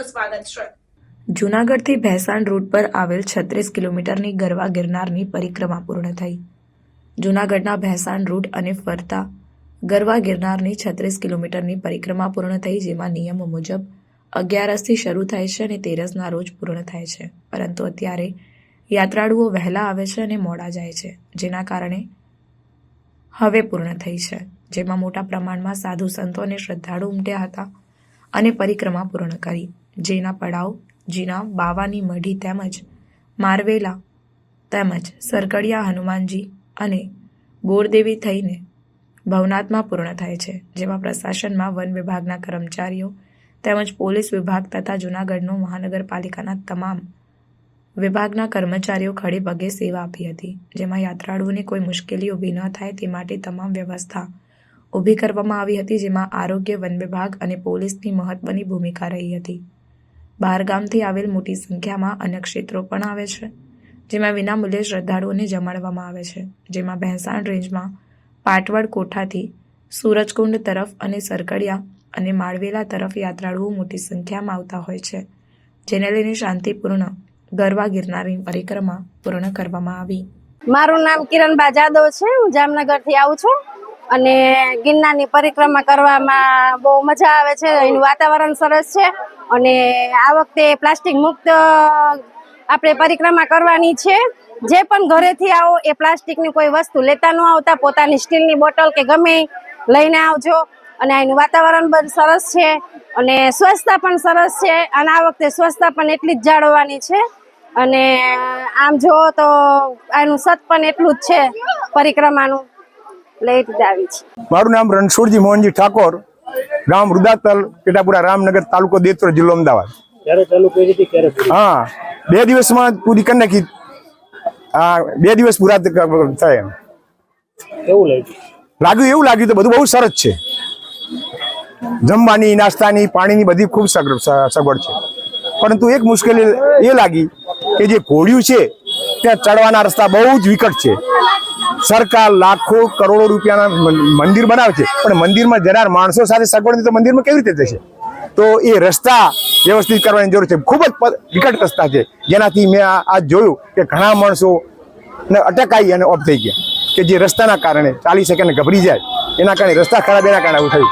જણાવે છે. જૂનાગઢથી ભેસાણ રૂટ પર આવેલ છત્રીસ કિલોમીટરની ગરવા ગિરનારની પરિક્રમા પૂર્ણ થઈ. જૂનાગઢના ભેસાણ રૂટ અને ફરતા ગરવા ગિરનારની છત્રીસ કિલોમીટરની પરિક્રમા પૂર્ણ થઈ, જેમાં નિયમો મુજબ અગિયારસથી શરૂ થાય છે અને તેરસના રોજ પૂર્ણ થાય છે. પરંતુ અત્યારે યાત્રાળુઓ વહેલા આવે છે અને મોડા જાય છે, જેના કારણે હવે પૂર્ણ થઈ છે, જેમાં મોટા પ્રમાણમાં સાધુ સંતો અને શ્રદ્ધાળુ ઉમટ્યા હતા અને પરિક્રમા પૂર્ણ કરી. જેના પડાવ, જીના બાવાની મઢી તેમજ મારવેલા તેમજ સરકડિયા હનુમાનજી અને બોરદેવી થઈને ભવનાથમાં પૂર્ણ થાય છે, જેમાં પ્રશાસનમાં વન વિભાગના કર્મચારીઓ તેમજ પોલીસ વિભાગ તથા જૂનાગઢનો મહાનગરપાલિકાના તમામ વિભાગના કર્મચારીઓ ખડે પગે સેવા આપી હતી, જેમાં યાત્રાળુઓને કોઈ મુશ્કેલી ઊભી ન થાય તે માટે તમામ વ્યવસ્થા ઊભી કરવામાં આવી હતી, જેમાં આરોગ્ય, વન વિભાગ અને પોલીસની મહત્વની ભૂમિકા રહી હતી. બહારગામથી આવેલ મોટી સંખ્યામાં અન્ય ક્ષેત્રો પણ આવે છે, જેમાં વિનામૂલ્યે શ્રદ્ધાળુઓને જમાડવામાં આવે છે. જેમાં ભેંસાણ રેન્જમાં પાટવડ કોઠાથી સૂરજકુંડ તરફ અને સરકડિયા અને માળવેલા તરફ યાત્રાળુઓ મોટી સંખ્યામાં આવતા હોય છે, જેને લઈને શાંતિપૂર્ણ ગરવા ગિરનારની પરિક્રમા પૂર્ણ કરવામાં આવી. મારું નામ કિરણ બાજાદો છે. હું જામનગરથી આવું છું. અને ગિરનારની પરિક્રમા કરવામાં બહુ મજા આવે છે. એનું વાતાવરણ સરસ છે. અને આ વખતે પ્લાસ્ટિક મુક્ત આપણે પરિક્રમા કરવાની છે. જે પણ ઘરેથી આવો, એ પ્લાસ્ટિકની કોઈ વસ્તુ લેતા ન આવતા, પોતાની સ્ટીલની બોટલ કે ગમે લઈને આવજો. અને એનું વાતાવરણ પણ સરસ છે. અને સ્વચ્છતા પણ સરસ છે. અને આ વખતે સ્વચ્છતા પણ એટલી જ જાળવવાની છે. અને આમ જુઓ તો, આનું સત પણ એટલું જ છે પરિક્રમાનું. એ આવી છે. મારું નામ રણછોડજી મોહનજી ઠાકોર ગામ રુદાતલ પેટાપુરા રામનગર તાલુકો દેત્ર જિલ્લો અમદાવાદ? હા બે દિવસમાં પૂરી કરી નાખી. હા બે દિવસ પૂરા થાય એમ. કેવું લાગ્યું? લાગ્યું એવું લાગ્યું તો બધું બહુ સરસ છે. જમવાની નાસ્તાની પાણીની બધી ખૂબ સગવડ છે. પરંતુ એક મુશ્કેલી એ લાગી કે જે ઘોડિયું છે ત્યાં ચડવાના રસ્તા બહુ જ વિકટ છે. સરકાર લાખો કરોડો રૂપિયાના મંદિર બનાવે છે પણ મંદિરમાં જનાર માણસો સાથે સગવડ તો મંદિરમાં કેવી રીતે જશે? તો એ રસ્તા વ્યવસ્થિત કરવાની જરૂર છે. ખૂબ જ વિકટ રસ્તા છે. જેનાથી મેં આ જોયું કે ઘણા માણસો ને અટકાઈ અને ઓફ થઈ ગયા. કે જે રસ્તાના કારણે ચાલી શકે ને ગભરી જાય. એના કારણે રસ્તા ખરાબ, એના કારણે આવું થયું.